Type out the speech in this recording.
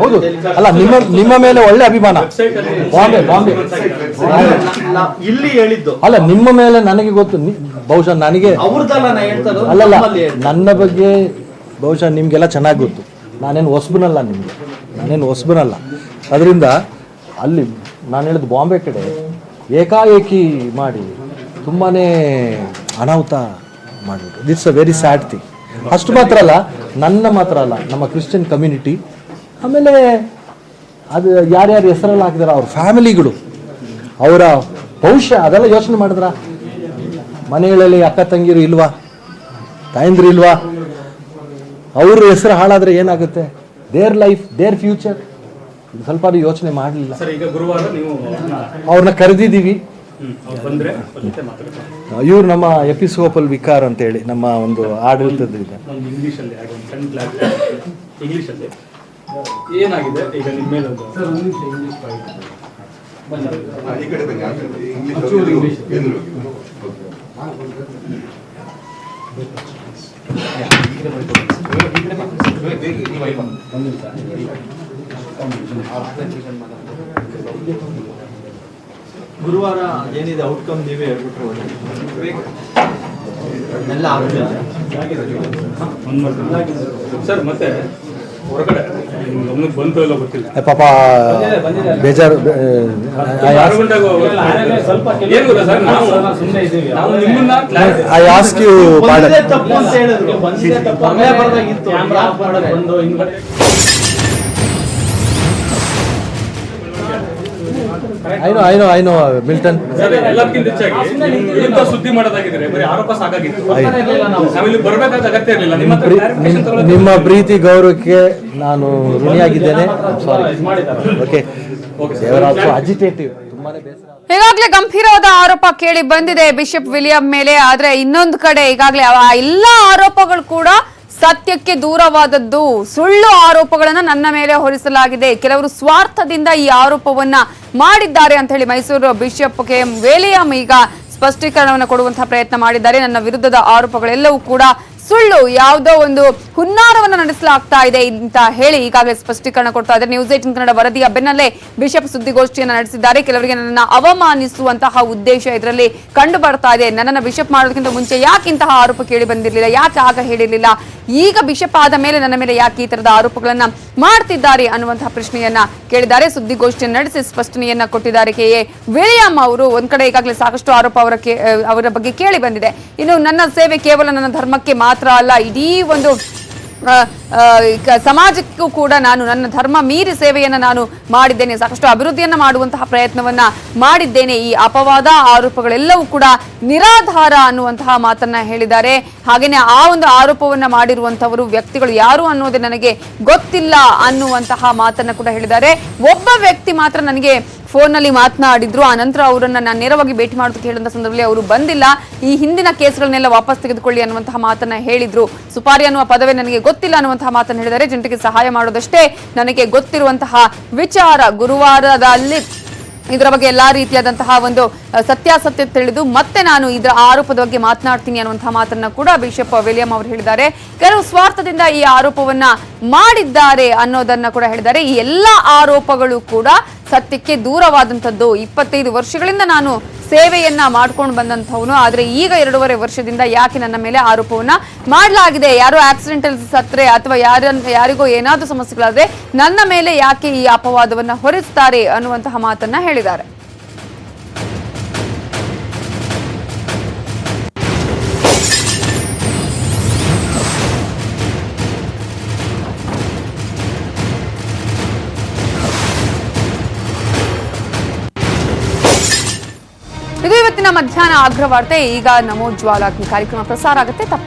ಹೌದು. ಅಲ್ಲ ನಿಮ್ಮ ನಿಮ್ಮ ಮೇಲೆ ಒಳ್ಳೆ ಅಭಿಮಾನ. ಬಾಂಬೆ ಬಾಂಬೆ ಇಲ್ಲಿ ಹೇಳಿದ್ದು. ಅಲ್ಲ ನಿಮ್ಮ ಮೇಲೆ ನನಗೆ ಗೊತ್ತು. ಬಹುಶಃ ನನಗೆ ಅಲ್ಲಲ್ಲ ನನ್ನ ಬಗ್ಗೆ ಬಹುಶಃ ನಿಮಗೆಲ್ಲ ಚೆನ್ನಾಗಿ ಗೊತ್ತು. ನಾನೇನು ಹೊಸಬನಲ್ಲ ನಿಮಗೆ. ನಾನೇನು ಹೊಸಬನಲ್ಲ. ಅದರಿಂದ ಅಲ್ಲಿ ನಾನು ಹೇಳಿದ ಬಾಂಬೆ ಕಡೆ ಏಕಾಏಕಿ ಮಾಡಿ ತುಂಬಾ ಅನಾಹುತ ಮಾಡಿಬಿಟ್ಟು that's a very sad thing ಅಷ್ಟು ಮಾತ್ರ ಅಲ್ಲ ನನ್ನ ಮಾತ್ರ ಅಲ್ಲ ನಮ್ಮ ಕ್ರಿಶ್ಚಿಯನ್ ಕಮ್ಯುನಿಟಿ ಆಮೇಲೆ ಅದು ಯಾರ್ಯಾರು ಹೆಸರಲ್ಲಿ ಹಾಕಿದಾರ ಅವ್ರ ಫ್ಯಾಮಿಲಿಗಳು ಅವರ ಭವಿಷ್ಯ ಅದೆಲ್ಲ ಯೋಚನೆ ಮಾಡಿದ್ರ? ಮನೆಗಳಲ್ಲಿ ಅಕ್ಕ ತಂಗಿರು ಇಲ್ವಾ? ತಾಯಂದಿರು ಇಲ್ವಾ? ಅವ್ರ ಹೆಸರು ಹಾಳಾದ್ರೆ ಏನಾಗುತ್ತೆ? ದೇರ್ ಲೈಫ್ ದೇರ್ ಫ್ಯೂಚರ್ ಸ್ವಲ್ಪ ಯೋಚನೆ ಮಾಡಲಿಲ್ಲ. ಅವ್ರನ್ನ ಕರೆದಿದ್ದೀವಿ. ಇವ್ರು ನಮ್ಮ ಎಪಿಸ್ಕೋಪಲ್ ವಿಕಾರ್ ಅಂತೇಳಿ ನಮ್ಮ ಒಂದು ಆಡಳಿತದ ಇದೆ. ಏನಾಗಿದೆ? ಈಗ ನಿಮ್ಮ ಮೇಲೆ ಒಂದು ಗುರುವಾರ ಏನಿದೆ ಔಟ್ಕಮ್ ನೀವೇ ಹೇಳ್ಬಿಟ್ರು ಎಲ್ಲ ಆಗುತ್ತೆ ಒಂದು ಸರ್ ಮತ್ತೆ ಹೊರಗಡೆ. ಪಾಪ ಬೇಜಾರು ಐ ಆಸ್ಕ್ ಯು ಬಂದಿದೆ I know I know I know Milton. Sir ಎಲ್ಲದಕ್ಕಿಂತ ಹೆಚ್ಚಾಗಿ ನಿಮ್ ವಿರುದ್ಧ ಸುದ್ದಿ ಮಾಡೋದಾಗಿದ್ರೆ ಬರೀ ಆರೋಪ ಸಾಕಾಗಿತ್ತು. ನಾವಿಲ್ಲಿ ಬರ್ಬೇಕಾದ ಅಗತ್ಯ ಇರಲಿಲ್ಲ. ನಿಮ್ಮ ನಿಮ್ಮ ಪ್ರೀತಿ ಗೌರವಕ್ಕೆ ನಾನು ಋಣಿಯಾಗಿದ್ದೇನೆ. ಸಾರಿ ಓಕೆ ದೇವರ ಅಜಿಟೇಟಿವ್ ತುಂಬಾನೇ ಬೇಸರ ಈಗಾಗಲೇ ಗಂಭೀರವಾದ ಆರೋಪ ಕೇಳಿ ಬಂದಿದೆ ಬಿಷಪ್ ವಿಲಿಯಂ ಮೇಲೆ. ಆದ್ರೆ ಇನ್ನೊಂದು ಕಡೆ ಈಗಾಗಲೇ ಆ ಎಲ್ಲ ಆರೋಪಗಳು ಕೂಡ ಸತ್ಯಕ್ಕೆ ದೂರವಾದದ್ದು ಸುಳ್ಳು ಆರೋಪಗಳನ್ನ ನನ್ನ ಮೇಲೆ ಹೊರಿಸಲಾಗಿದೆ. ಕೆಲವರು ಸ್ವಾರ್ಥದಿಂದ ಈ ಆರೋಪವನ್ನ ಮಾಡಿದ್ದಾರೆ ಅಂತ ಹೇಳಿ Mysuru bishop K M William ಈಗ ಸ್ಪಷ್ಟೀಕರಣವನ್ನು ಕೊಡುವಂತಹ ಪ್ರಯತ್ನ ಮಾಡಿದ್ದಾರೆ. ನನ್ನ ವಿರುದ್ಧದ ಆರೋಪಗಳೆಲ್ಲವೂ ಕೂಡ ಸುಳ್ಳು ಯಾವುದೋ ಒಂದು ಹುನ್ನಾರವನ್ನು ನಡೆಸಲಾಗ್ತಾ ಇದೆ ಅಂತ ಹೇಳಿ ಈಗಾಗಲೇ ಸ್ಪಷ್ಟೀಕರಣ ಕೊಡ್ತಾ ಇದ್ದಾರೆ. ನ್ಯೂಸ್ ಏಟಿನ್ ಕನ್ನಡ ವರದಿಯ ಬೆನ್ನಲ್ಲೇ ಬಿಷಪ್ ಸುದ್ದಿಗೋಷ್ಠಿಯನ್ನು ನಡೆಸಿದ್ದಾರೆ. ಕೆಲವರಿಗೆ ನನ್ನನ್ನು ಅವಮಾನಿಸುವಂತಹ ಉದ್ದೇಶ ಇದರಲ್ಲಿ ಕಂಡು ಇದೆ. ನನ್ನನ್ನು ಬಿಷಪ್ ಮಾಡೋದಕ್ಕಿಂತ ಮುಂಚೆ ಯಾಕೆ ಇಂತಹ ಆರೋಪ ಕೇಳಿ ಬಂದಿರಲಿಲ್ಲ? ಯಾಕೆ ಆಗ ಹೇಳಿರಲಿಲ್ಲ? ಈಗ ಬಿಷಪ್ ಆದ ಮೇಲೆ ನನ್ನ ಮೇಲೆ ಯಾಕೆ ಈ ತರದ ಆರೋಪಗಳನ್ನ ಮಾಡ್ತಿದ್ದಾರೆ ಅನ್ನುವಂತಹ ಪ್ರಶ್ನೆಯನ್ನ ಕೇಳಿದ್ದಾರೆ. ಸುದ್ದಿಗೋಷ್ಠಿಯನ್ನು ನಡೆಸಿ ಸ್ಪಷ್ಟನೆಯನ್ನ ಕೊಟ್ಟಿದ್ದಾರೆ ಕೆ. ಎ. ವಿಲಿಯಂ ಅವರು. ಒಂದ್ ಕಡೆ ಈಗಾಗಲೇ ಸಾಕಷ್ಟು ಆರೋಪ ಅವರ ಅವರ ಬಗ್ಗೆ ಕೇಳಿ ಬಂದಿದೆ. ಇನ್ನು ನನ್ನ ಸೇವೆ ಕೇವಲ ನನ್ನ ಧರ್ಮಕ್ಕೆ ಮಾತ್ರ ಅಲ್ಲ, ಇಡೀ ಒಂದು ಸಮಾಜಕ್ಕೂ ಕೂಡ ನಾನು ನನ್ನ ಧರ್ಮ ಮೀರಿ ಸೇವೆಯನ್ನು ನಾನು ಮಾಡಿದ್ದೇನೆ, ಸಾಕಷ್ಟು ಅಭಿವೃದ್ಧಿಯನ್ನು ಮಾಡುವಂತಹ ಪ್ರಯತ್ನವನ್ನ ಮಾಡಿದ್ದೇನೆ. ಈ ಅಪವಾದ ಆರೋಪಗಳೆಲ್ಲವೂ ಕೂಡ ನಿರಾಧಾರ ಅನ್ನುವಂತಹ ಮಾತನ್ನ ಹೇಳಿದ್ದಾರೆ. ಹಾಗೇನೆ ಆ ಒಂದು ಆರೋಪವನ್ನ ಮಾಡಿರುವಂತವರು ವ್ಯಕ್ತಿಗಳು ಯಾರು ಅನ್ನೋದೇ ನನಗೆ ಗೊತ್ತಿಲ್ಲ ಅನ್ನುವಂತಹ ಮಾತನ್ನ ಕೂಡ ಹೇಳಿದ್ದಾರೆ. ಒಬ್ಬ ವ್ಯಕ್ತಿ ಮಾತ್ರ ನನಗೆ ಫೋನ್ನಲ್ಲಿ ಮಾತನಾಡಿದ್ರು. ಆ ನಂತರ ಅವರನ್ನ ನಾನು ನೇರವಾಗಿ ಭೇಟಿ ಮಾಡೋದಕ್ಕೆ ಹೇಳಿದ ಸಂದರ್ಭದಲ್ಲಿ ಅವರು ಬಂದಿಲ್ಲ. ಈ ಹಿಂದಿನ ಕೇಸ್ಗಳನ್ನೆಲ್ಲ ವಾಪಸ್ ತೆಗೆದುಕೊಳ್ಳಿ ಅನ್ನುವಂತಹ ಮಾತನ್ನ ಹೇಳಿದ್ರು. ಸುಪಾರಿ ಅನ್ನುವ ಪದವೇ ನನಗೆ ಗೊತ್ತಿಲ್ಲ ಅನ್ನುವಂತಹ ಮಾತನ್ನು ಹೇಳಿದರೆ ಜನರಿಗೆ ಸಹಾಯ ಮಾಡೋದಷ್ಟೇ ನನಗೆ ಗೊತ್ತಿರುವಂತಹ ವಿಚಾರ ಗುರುವಾರದಲ್ಲಿ ಇದರ ಬಗ್ಗೆ ಎಲ್ಲಾ ರೀತಿಯಾದಂತಹ ಒಂದು ಸತ್ಯಾಸತ್ಯ ತಿಳಿದು ಮತ್ತೆ ನಾನು ಇದರ ಆರೋಪದ ಬಗ್ಗೆ ಮಾತನಾಡ್ತೀನಿ ಅನ್ನುವಂತಹ ಮಾತನ್ನ ಕೂಡ ಬಿಷಪ್ ವಿಲಿಯಂ ಅವರು ಹೇಳಿದ್ದಾರೆ. ಕೆಲವು ಸ್ವಾರ್ಥದಿಂದ ಈ ಆರೋಪವನ್ನ ಮಾಡಿದ್ದಾರೆ ಅನ್ನೋದನ್ನ ಕೂಡ ಹೇಳಿದ್ದಾರೆ. ಈ ಎಲ್ಲಾ ಆರೋಪಗಳು ಕೂಡ ಸತ್ಯಕ್ಕೆ ದೂರವಾದಂಥದ್ದು. ಇಪ್ಪತ್ತೈದು ವರ್ಷಗಳಿಂದ ನಾನು ಸೇವೆಯನ್ನ ಮಾಡ್ಕೊಂಡು ಬಂದಂಥವನು. ಆದರೆ ಈಗ ಎರಡೂವರೆ ವರ್ಷದಿಂದ ಯಾಕೆ ನನ್ನ ಮೇಲೆ ಆರೋಪವನ್ನ ಮಾಡಲಾಗಿದೆ? ಯಾರೋ ಆಕ್ಸಿಡೆಂಟ್ ಅಲ್ಲಿ ಸತ್ರೆ ಅಥವಾ ಯಾರ ಯಾರಿಗೋ ಏನಾದ್ರೂ ಸಮಸ್ಯೆಗಳಾದ್ರೆ ನನ್ನ ಮೇಲೆ ಯಾಕೆ ಈ ಅಪವಾದವನ್ನ ಹೊರಿಸ್ತಾರೆ ಅನ್ನುವಂತಹ ಮಾತನ್ನ ಹೇಳಿದ್ದಾರೆ. ಇದು ಇವತ್ತಿನ ಮಧ್ಯಾಹ್ನ ಅಗ್ರವಾರ್ತೆ. ಈಗ ನಮೋ ಜ್ವಾಲಾಗ್ನಿ ಕಾರ್ಯಕ್ರಮ ಪ್ರಸಾರ ಆಗುತ್ತೆ. ತಪ್ಪದೆ